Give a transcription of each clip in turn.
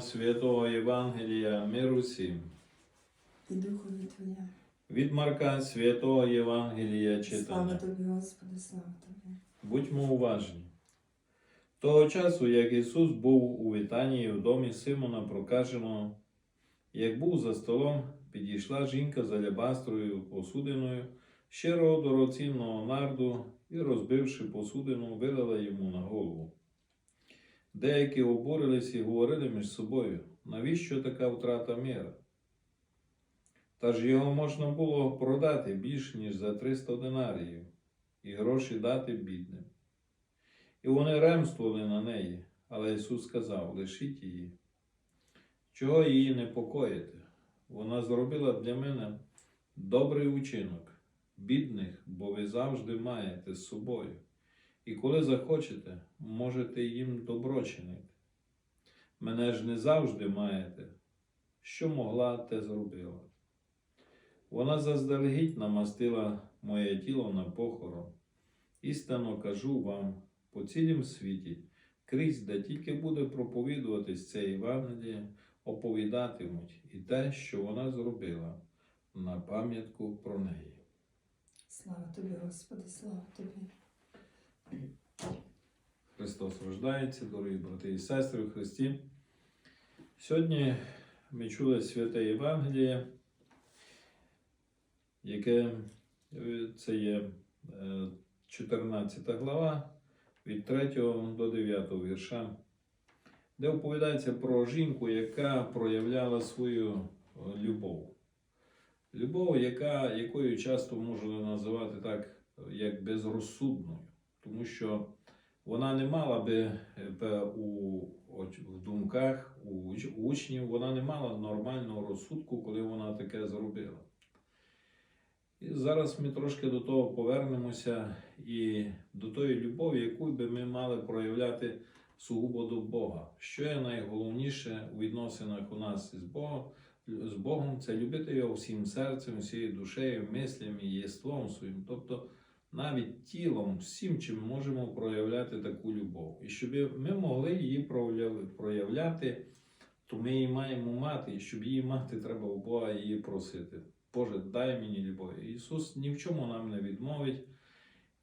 Святого Євангелія миру всім. і Духові Твоє. Від Марка Святого Євангелія Слава. Тобі, Господи, слава Тобі. Будьмо уважні. Того часу, як Ісус був у Вітанії в домі Симона Прокаженого, як був за столом, підійшла жінка з алябастровою посудиною щирого дорогоцінного нарду і, розбивши посудину, вилила йому на голову. Деякі обурились і говорили між собою, навіщо така втрата міра? Та ж його можна було продати більш ніж за 300 динаріїв і гроші дати бідним. І вони ремствували на неї, але Ісус сказав: лишіть її. Чого її непокоїти? Вона зробила для мене добрий учинок, бідних, бо ви завжди маєте з собою. І коли захочете, можете їм добро чинити. Мене ж не завжди маєте. Що могла, те зробила. Вона заздалегідь намастила моє тіло на похорон. Істинно кажу вам, по цілім світі, крізь, де тільки буде проповідуватись це Євангеліє, оповідатимуть і те, що вона зробила, на пам'ятку про неї. Слава Тобі, Господи, слава Тобі. Христос рождається, дорогі брати і сестри в Христі. Сьогодні ми чули святе Євангеліє, яке е, це є е, 14 глава від 3 до 9 вірша, де оповідається про жінку, яка проявляла свою е, любов. Любов, яка, якою часто можна називати так, е, як безрозсудною, тому що вона не мала би е, у, в думках у учнів, вона не мала нормального розсудку, коли вона таке зробила. І зараз ми трошки до того повернемося і до тої любові, яку би ми мали проявляти сугубо до Бога. Що є найголовніше у відносинах у нас із Богом, з Богом це любити його всім серцем, всією душею, мислями, єством своїм. Тобто навіть тілом, всім, чим можемо проявляти таку любов. І щоб ми могли її проявляти, то ми її маємо мати, і щоб її мати, треба у Бога її просити. Боже, дай мені любов. Ісус ні в чому нам не відмовить.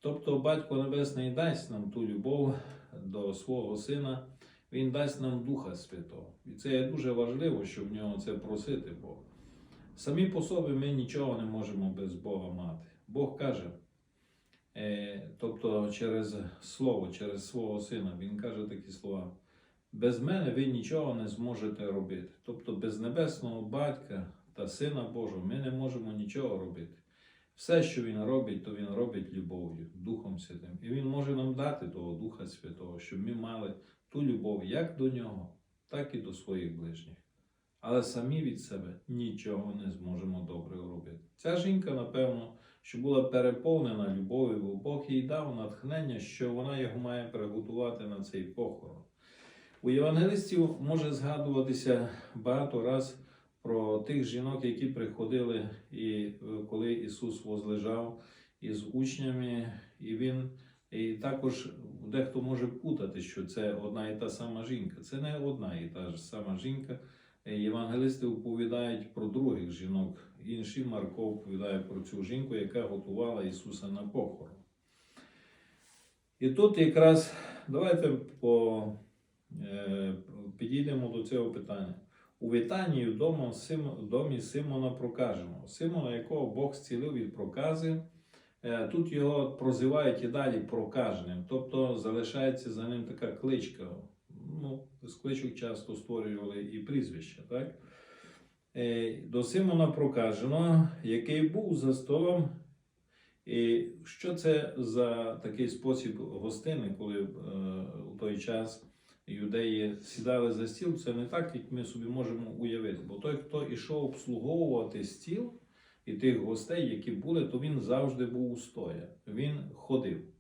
Тобто Батько Небесний дасть нам ту любов до свого Сина, Він дасть нам Духа Святого. І це є дуже важливо, щоб в нього це просити Бога. Самі по собі ми нічого не можемо без Бога мати. Бог каже, тобто через слово, через свого сина, він каже такі слова: без мене ви нічого не зможете робити. Тобто без небесного батька та Сина Божого ми не можемо нічого робити. Все, що він робить, то він робить любов'ю, Духом Святим. І він може нам дати того Духа Святого, щоб ми мали ту любов як до нього, так і до своїх ближніх. Але самі від себе нічого не зможемо доброго робити. Ця жінка, напевно, що була переповнена любов'ю, бо Бог їй дав натхнення, що вона його має приготувати на цей похорон. У євангелистів може згадуватися багато раз про тих жінок, які приходили, і е, коли Ісус возлежав із учнями, і Він і також дехто може путати, що це одна і та сама жінка. Це не одна і та ж сама жінка. Євангелисти оповідають про других жінок. Інший Марко оповідає про цю жінку, яка готувала Ісуса на похорон. І тут якраз давайте по, е, підійдемо до цього питання. У Вітанії вдома, Сим, домі Симона Прокаженого. Симона, якого Бог зцілив від прокази. Е, Тут його прозивають і далі прокаженим, тобто залишається за ним така кличка. Ну, з кличок часто створювали і прізвища, так? Е, До Симона Прокаженого, який був за столом. І що це за такий спосіб гостини, коли е, у той час юдеї сідали за стіл? Це не так, як ми собі можемо уявити. Бо той, хто йшов обслуговувати стіл і тих гостей, які були, то він завжди був устоя. Він ходив.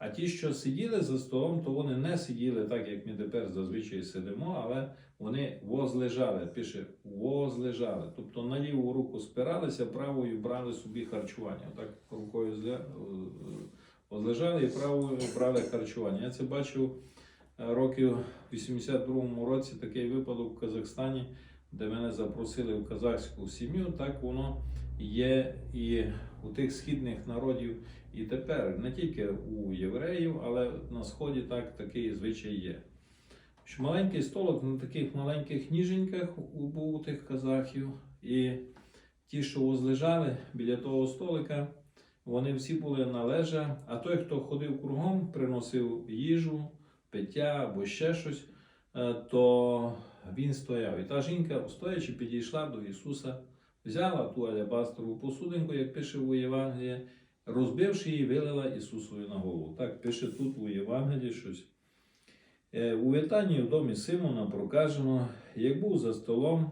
А ті, що сиділи за столом, то вони не сиділи так, як ми тепер зазвичай сидимо, але вони возлежали, пише возлежали. Тобто на ліву руку спиралися, правою брали собі харчування. Так рукою зля... е, возлежали і правою брали харчування. Я це бачив років в 82-му році такий випадок в Казахстані, де мене запросили в казахську сім'ю, так воно є і у тих східних народів і тепер, не тільки у євреїв, але на сході так такий звичай є. Що маленький столик на таких маленьких ніженьках був у тих казахів, і ті, що возлежали біля того столика, вони всі були на лежа, а той, хто ходив кругом, приносив їжу, пиття або ще щось, е, то він стояв. І та жінка, стоячи, підійшла до Ісуса, взяла ту алябастрову посудинку, як пише у Євангелії, розбивши її, вилила Ісусові на голову. Так пише тут у Євангелії щось. Е, У Вітанії в домі Симона прокажено, як був за столом,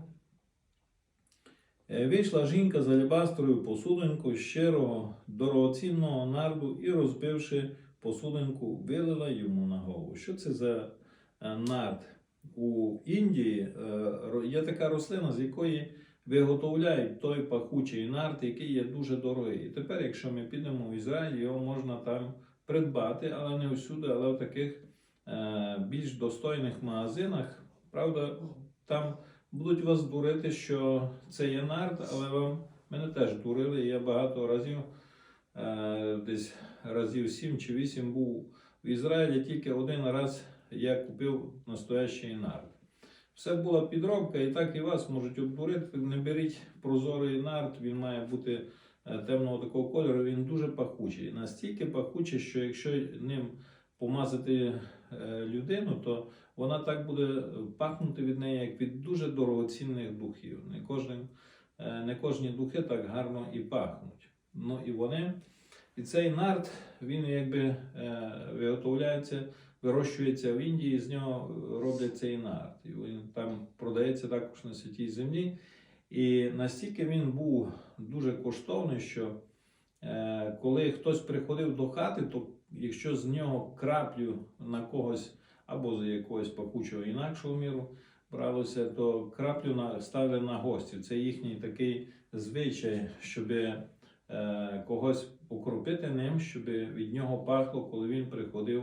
е, вийшла жінка з алябастровою посудинкою щирого дорогоцінного нарду і, розбивши посудинку, вилила йому на голову. Що це за е, нард? У Індії є така рослина, з якої виготовляють той пахучий нард, який є дуже дорогий. І тепер, якщо ми підемо в Ізраїль, його можна там придбати, але не всюди, але в таких е, більш достойних магазинах. Правда, там будуть вас дурити, що це є нард, але вам мене теж дурили. Я багато разів, е, десь разів 7 чи 8 був в Ізраїлі, тільки один раз я купив настоящий нард. Все була підробка, і так і вас можуть обдурити. Не беріть прозорий нард, він має бути е, темного такого кольору, він дуже пахучий. Настільки пахучий, що якщо ним помазати е, людину, то вона так буде пахнути від неї, як від дуже дорогоцінних духів. Не, кожен, е, не кожні духи так гарно і пахнуть. Ну і вони, і цей нард, він якби виготовляється, вирощується в Індії, з нього роблять цей нард. І він там продається також на святій землі. І настільки він був дуже коштовний, що е, коли хтось приходив до хати, то якщо з нього краплю на когось або з якогось пахучого інакшого міру бралося, то краплю на, ставили на гостів. Це їхній такий звичай, щоб е, когось окропити ним, щоб від нього пахло, коли він приходив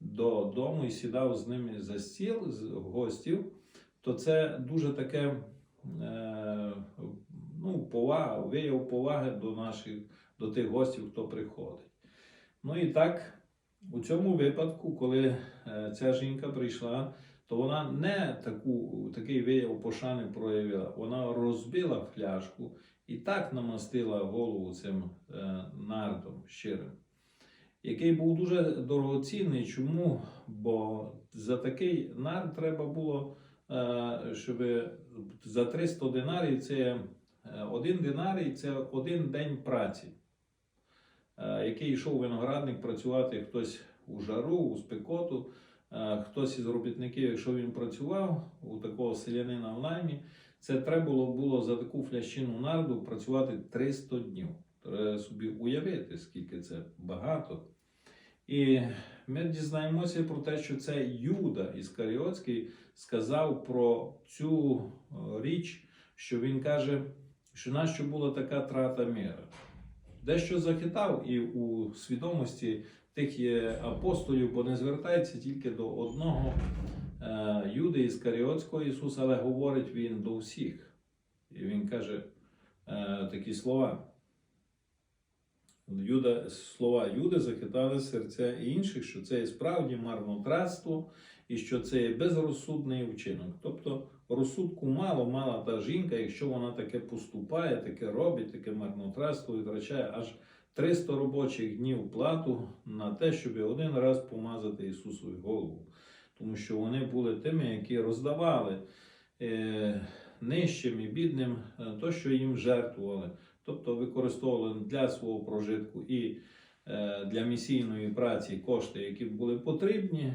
додому і сідав з ними за стіл з гостів, то це дуже таке е, ну, повага, вияв поваги до наших, до тих гостів, хто приходить. Ну і так, у цьому випадку, коли е, ця жінка прийшла, то вона не таку, такий вияв пошани проявила, вона розбила фляжку і так намастила голову цим е, нардом щирим, який був дуже дорогоцінний. Чому? Бо за такий нард треба було, е, щоб за 300 динарів це е, один динарій це один день праці. Е, який йшов виноградник працювати хтось у жару, у спекоту, хтось із робітників, якщо він працював у такого селянина в наймі, це треба було за таку флящину нарду працювати 300 днів. Треба собі уявити, скільки це багато. І ми дізнаємося про те, що це Юда Іскаріотський сказав про цю е, річ, що він каже, що нащо була така трата міра. Дещо захитав і у свідомості тих є апостолів, бо не звертається тільки до одного е, Юди Іскаріотського Ісуса, але говорить він до всіх. І він каже е, такі слова. Юда, слова Юди захитали серця інших, що це є справді марнотратство і що це є безрозсудний вчинок. Тобто розсудку мало мала та жінка, якщо вона таке поступає, таке робить, таке марнотратство витрачає аж 300 робочих днів плату на те, щоб один раз помазати Ісусові голову. Тому що вони були тими, які роздавали е, нижчим і бідним е, то, що їм жертвували, тобто використовували для свого прожитку і е, для місійної праці кошти, які були потрібні.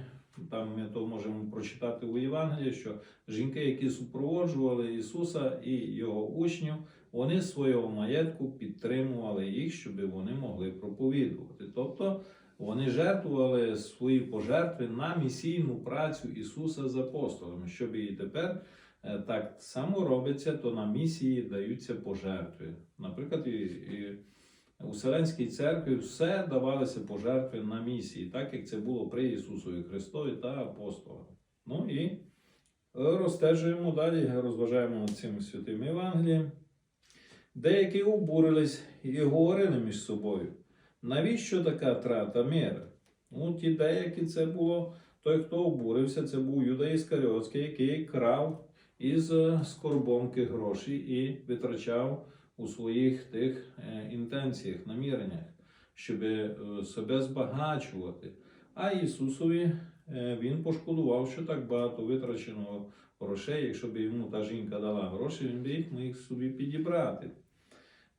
Там ми то можемо прочитати у Євангелії, що жінки, які супроводжували Ісуса і Його учнів, вони з свого маєтку підтримували їх, щоб вони могли проповідувати. Тобто вони жертвували свої пожертви на місійну працю Ісуса з апостолами, щоб і тепер так само робиться, то на місії даються пожертви. Наприклад, і, і у Вселенській церкві все давалося пожертви на місії, так як це було при Ісусові Христові та апостолах. Ну і е, розстежуємо далі, розважаємо над цим святим Євангелієм. Деякі обурились і говорили між собою, навіщо така трата міри? Ну, ті деякі це було, той, хто обурився, це був Юда Іскаріотський, який крав із е, скорбомки гроші і витрачав у своїх тих е, інтенціях, наміреннях, щоб е, себе збагачувати. А Ісусові Він пошкодував, що так багато витрачено грошей. Якщо б йому та жінка дала гроші, він би їх міг собі підібрати.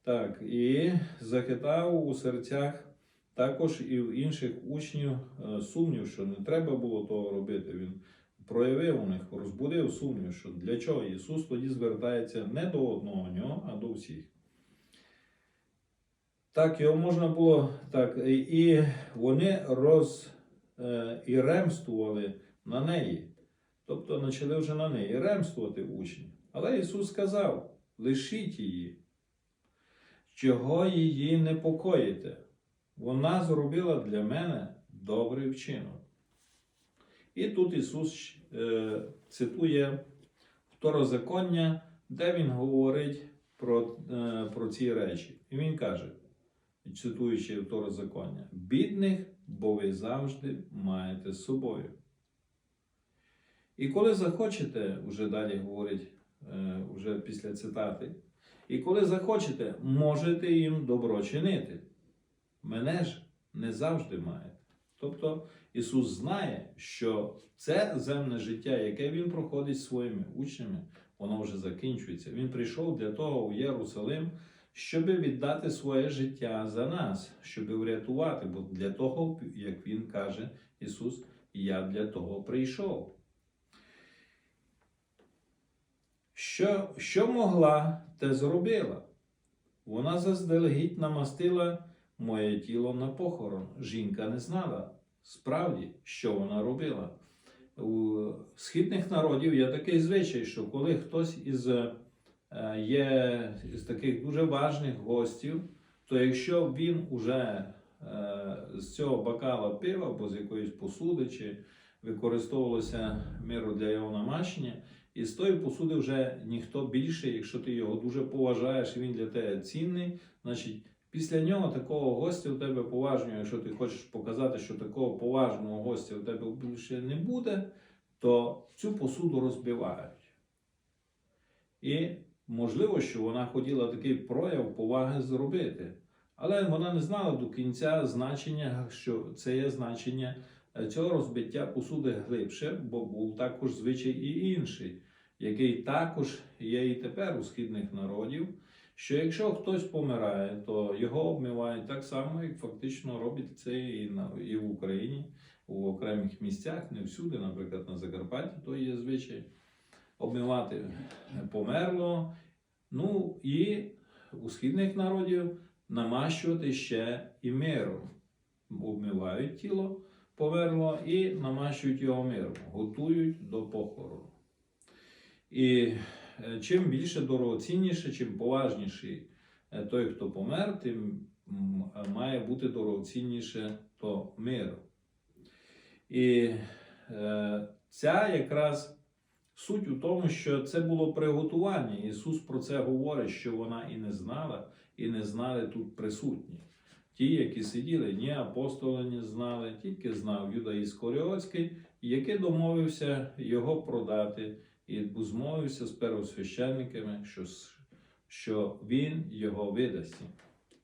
Так, і захитав у серцях також і в інших учнів сумнів, що не треба було того робити. Він проявив у них, розбудив сумнів, що для чого Ісус тоді звертається не до одного нього, а до всіх. Так, його можна було так, і- вони роз е, і ремствували на неї. Тобто почали вже на неї ремствувати учні. Але Ісус сказав: лишіть її, чого її непокоїте. Вона зробила для мене добрий вчинок. І тут Ісус е, цитує второзаконня, де Він говорить про, е, про ці речі. І Він каже, цитуючи второзаконня, бідних, бо ви завжди маєте з собою. І коли захочете, вже далі говорить, е, вже після цитати, і коли захочете, можете їм добро чинити. Мене ж не завжди маєте. Тобто Ісус знає, що це земне життя, яке Він проходить своїми учнями, воно вже закінчується. Він прийшов для того в Єрусалим, щоб віддати своє життя за нас, щоб врятувати. Бо для того, як Він каже, Ісус, я для того прийшов. Що, що могла, те зробила. Вона заздалегідь намастила моє тіло на похорон. Жінка не знала справді, що вона робила. У східних народів є такий звичай, що коли хтось із е, є з таких дуже важних гостів, то якщо він уже е, з цього бокала пива або з якоїсь посуди, чи використовувалося миру для його намащення, і з тої посуди вже ніхто більше, якщо ти його дуже поважаєш він для тебе цінний, значить після нього такого гостя у тебе поважного, якщо ти хочеш показати, що такого поважного гостя у тебе більше не буде, то цю посуду розбивають. І можливо, що вона хотіла такий прояв поваги зробити. Але вона не знала до кінця значення, що це є значення е, цього розбиття посуди глибше, бо був також звичай і інший, який також є і тепер у східних народів, що якщо хтось помирає, то його обмивають так само, як фактично робить це і, на, і в Україні, у окремих місцях, не всюди, наприклад, на Закарпатті, то є звичай обмивати померло. Ну і у східних народів намащувати ще і миром. Обмивають тіло померло і намащують його миром, готують до похорону. І чим більше дорогоцінніше, чим поважніший е, той, хто помер, тим має бути дорогоцінніше то мир. І е, ця якраз суть у тому, що це було приготування. Ісус про це говорить, що вона і не знала, і не знали тут присутні. Ті, які сиділи, ні апостоли не знали, тільки знав Юда Іскоріотський, який домовився його продати, і змовився з первосвященниками, що, що він його видасть.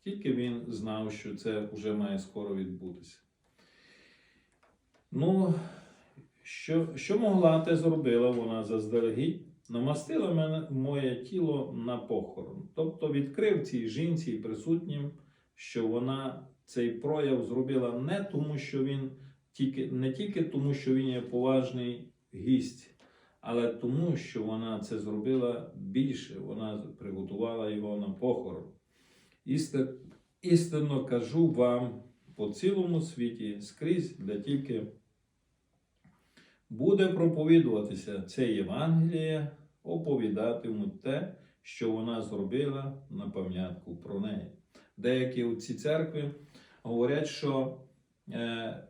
Тільки він знав, що це вже має скоро відбутися. Ну, що, що могла, те зробила вона заздалегідь, намастила мене моє тіло на похорон. Тобто відкрив цій жінці і присутнім, що вона цей прояв зробила не тому, що він тільки, не тільки тому, що він є поважний гість, але тому, що вона це зробила більше, вона приготувала його на похорон. Істи- істинно кажу вам по цілому світі скрізь, де тільки буде проповідуватися це Євангеліє, оповідатимуть те, що вона зробила на пам'ятку про неї. деякі у ці церкви говорять, що е, е,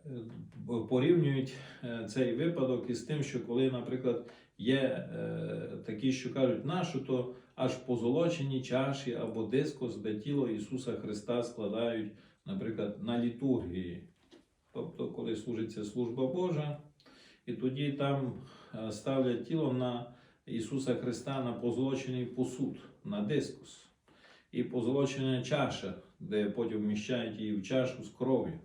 порівнюють е, цей випадок із тим, що коли, наприклад, є е, такі, що кажуть, нащо то аж позолочені чаші або дискос, де тіло Ісуса Христа складають, наприклад, на літургії. Тобто, коли служиться служба Божа, і тоді там е, ставлять тіло на Ісуса Христа на позолочений посуд, на дискус. І позолочена чаша, де потім вміщають її в чашу з кров'ю.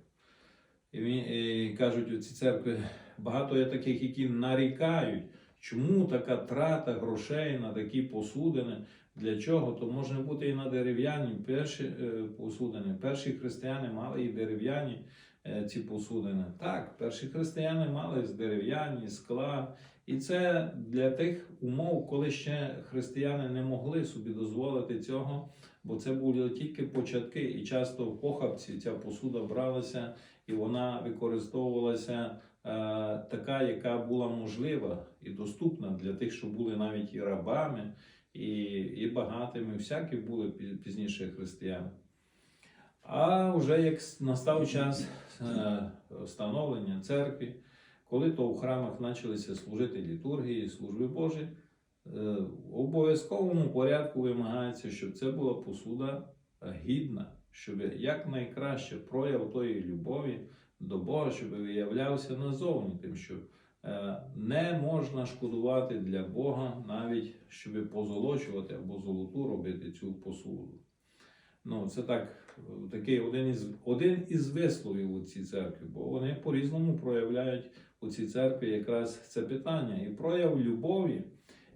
І, і кажуть у ці церкви, багато є таких, які нарікають, чому така трата грошей на такі посудини. Для чого? То може бути і на дерев'яні перші е, посудини. Перші християни мали і дерев'яні е, ці посудини. Так, перші християни мали з дерев'яні, скла. І це для тих умов, коли ще християни не могли собі дозволити цього, бо це були тільки початки, і часто в похабці ця посуда бралася і вона використовувалася така, яка була можлива і доступна для тих, що були навіть і рабами, і, і багатими, всякі були пізніше християни. А вже як настав час е, становлення церкви, коли то у храмах почалися служити літургії, служби Божі, е, в обов'язковому порядку вимагається, щоб це була посуда е, гідна, щоб якнайкраще прояв тої любові до Бога, щоб виявлявся назовні, тим, що е, не можна шкодувати для Бога, навіть щоб позолочувати або золоту робити цю посуду. Ну, це так, такий один із, один із висловів у цій церкві, бо вони по-різному проявляють у цій церкві якраз це питання. І прояв любові,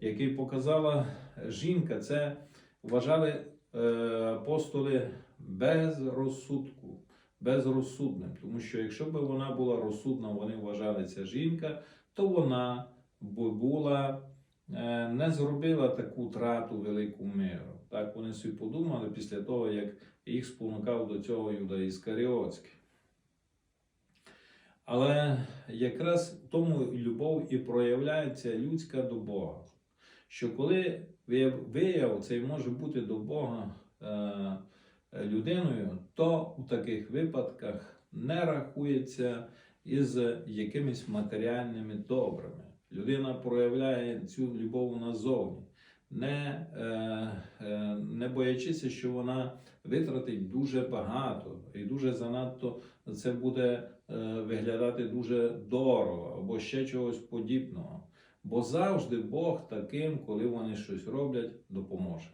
який показала жінка, це вважали е, апостоли без розсудку, безрозсудним. Тому що якщо б вона була розсудна, вони вважали ця жінка, то вона б була е, не зробила таку трату велику миру. Так вони собі подумали після того, як їх спонукав до цього Юда Іскаріотський. Але якраз в тому любов і проявляється людська до Бога. Що коли вияв цей може бути до Бога е, людиною, то у таких випадках не рахується із якимись матеріальними добрами. Людина проявляє цю любов назовні, не, е, е, не боячися, що вона витратить дуже багато і дуже занадто це буде е, виглядати дуже дорого або ще чогось подібного. Бо завжди Бог таким, коли вони щось роблять, допоможе.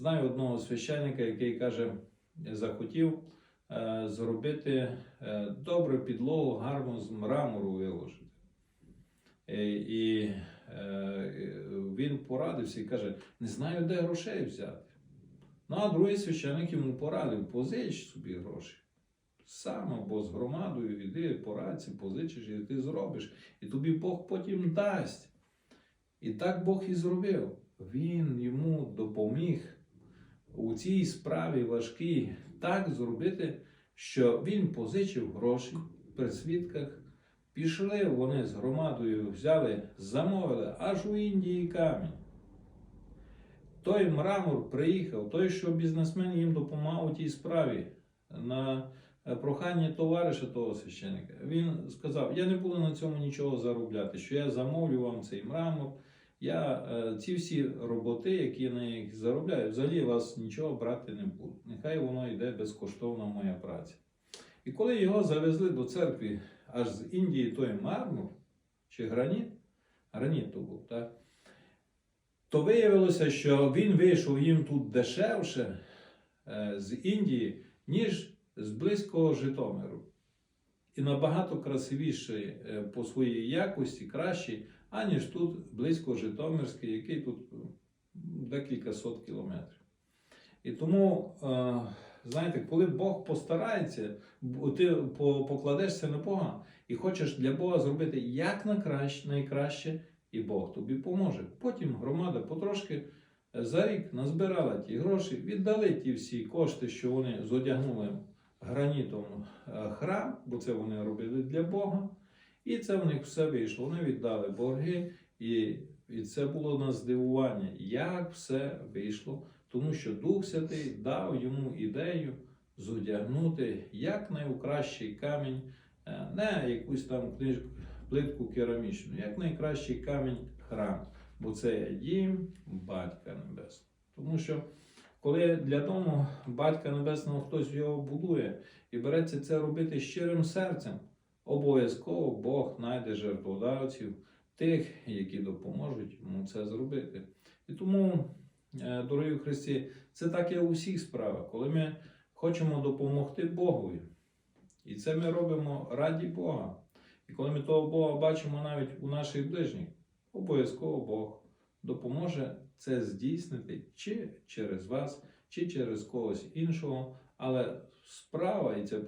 Знаю одного священника, який каже, захотів е, зробити е, добру підлогу, гарно з мрамору виложити. Е, І е, він порадився і каже: не знаю, де грошей взяти. Ну, а другий священик йому порадив, позич собі гроші. Сам або з громадою йди, порадься, позичиш, і ти зробиш. І тобі Бог потім дасть. І так Бог і зробив. Він йому допоміг у цій справі важкій так зробити, що він позичив гроші при свідках. Пішли вони з громадою, взяли, замовили аж у Індії камінь. Той мрамор приїхав, той, що бізнесмен їм допомагав у тій справі на е, прохання товариша того священика. Він сказав: Я не буду на цьому нічого заробляти, що я замовлю вам цей мрамор. Я е, ці всі роботи, які на них заробляю, взагалі вас нічого брати не буду. Нехай воно йде безкоштовно моя праця. І коли його завезли до церкви аж з Індії той мармур чи граніт, граніт то був, так? то виявилося, що він вийшов їм тут дешевше е, з Індії, ніж з близького Житомиру. І набагато красивіший е, по своїй якості, кращий, аніж тут близько Житомирський, який тут е, декілька сот кілометрів. І тому, е, знаєте, коли Бог постарається, ти покладешся на Бога і хочеш для Бога зробити як найкраще, і Бог тобі поможе. Потім громада потрошки е, за рік назбирала ті гроші, віддали ті всі кошти, що вони зодягнули гранітом храм, бо це вони робили для Бога. І це в них все вийшло. Вони віддали борги, і, і це було на здивування, як все вийшло, тому що Дух Святий дав йому ідею зодягнути як найкращий камінь, е, не якусь там книжку, плитку керамічну, як найкращий камінь храм, бо це дім Батька Небесного. Тому що коли для дому Батька Небесного хтось його будує і береться це робити щирим серцем, обов'язково Бог знайде жертводавців, тих, які допоможуть йому це зробити. І тому, е, дорогі Христі, це так є у всіх справах, коли ми хочемо допомогти Богові. І це ми робимо раді Бога. І коли ми того Бога бачимо навіть у наших ближніх, обов'язково Бог допоможе це здійснити чи через вас, чи через когось іншого. Але справа і ця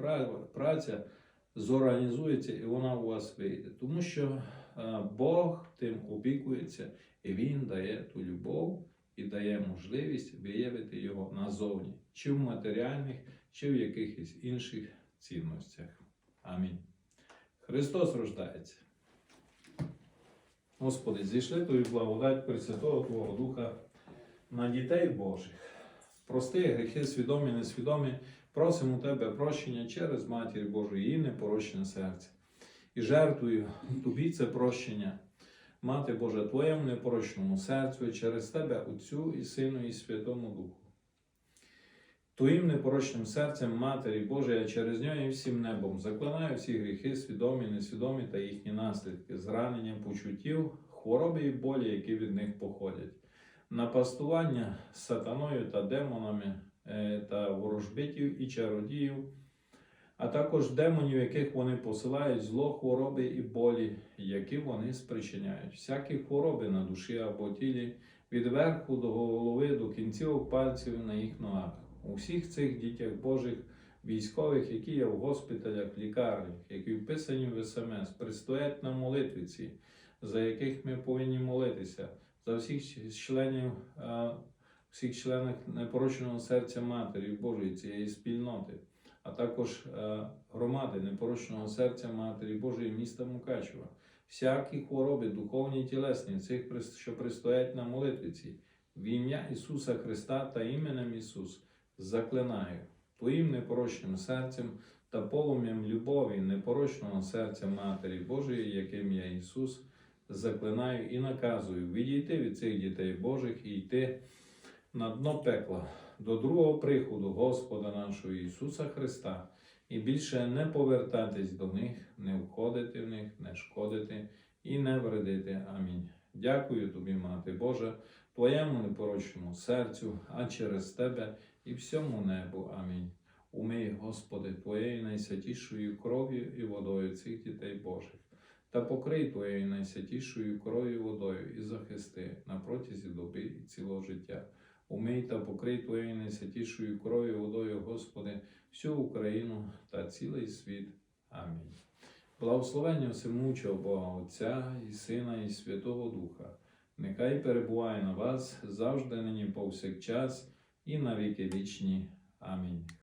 праця зорганізується і вона у вас вийде. Тому що е, Бог тим опікується і Він дає ту любов і дає можливість виявити його назовні, чи в матеріальних, чи в якихось інших цінностях. Амінь. Христос рождається. Господи, зійшли Тобі благодать Пресвятого Твого Духа на дітей Божих. Прости гріхи свідомі, несвідомі, просимо Тебе прощення через Матір Божу і непорочне серце. І жертвую Тобі це прощення, Мати Божа, Твоєму непорочному серцю і через Тебе, Отцю і Сину, і Святому Духу. Твоїм непорочним серцем Матері Божої, а через нього і всім небом заклинаю всі гріхи, свідомі, несвідомі та їхні наслідки, зранення почуттів, хвороби і болі, які від них походять, напастування сатаною та демонами та ворожбитів і чародіїв, а також демонів, яких вони посилають, зло, хвороби і болі, які вони спричиняють, всякі хвороби на душі або тілі, від верху до голови, до кінців пальців на їх ногах. У всіх цих дітях Божих військових, які є в госпіталях, лікарнях, які вписані в СМС, предстоять на молитвиці, за яких ми повинні молитися, за всіх членів, е, всіх членів непорочного серця Матері Божої цієї спільноти, а також е, громади непорочного серця Матері Божої міста Мукачева. Всякі хвороби, духовні і тілесні, цих, що пристоять на молитвиці, в ім'я Ісуса Христа та іменем Ісус заклинаю Твоїм непорочним серцем та полум'ям любові непорочного серця Матері Божої, яким я Ісус, заклинаю і наказую відійти від цих дітей Божих і йти на дно пекла до другого приходу Господа нашого Ісуса Христа, і більше не повертатись до них, не входити в них, не шкодити і не вредити. Амінь. Дякую тобі, Мати Божа, Твоєму непорочному серцю, а через Тебе і всьому небу. Амінь. Умий, Господи, Твоєю найсвятішою кров'ю і водою цих дітей Божих, та покрий Твоєю найсвятішою кров'ю і водою і захисти на протязі доби і цілого життя. Умий та покрий Твоєю найсвятішою кров'ю водою, Господи, всю Україну та цілий світ. Амінь. Благословення всемучого Бога Отця і Сина, і Святого Духа, нехай перебуває на вас завжди нині повсякчас і на віки вічні. Амінь.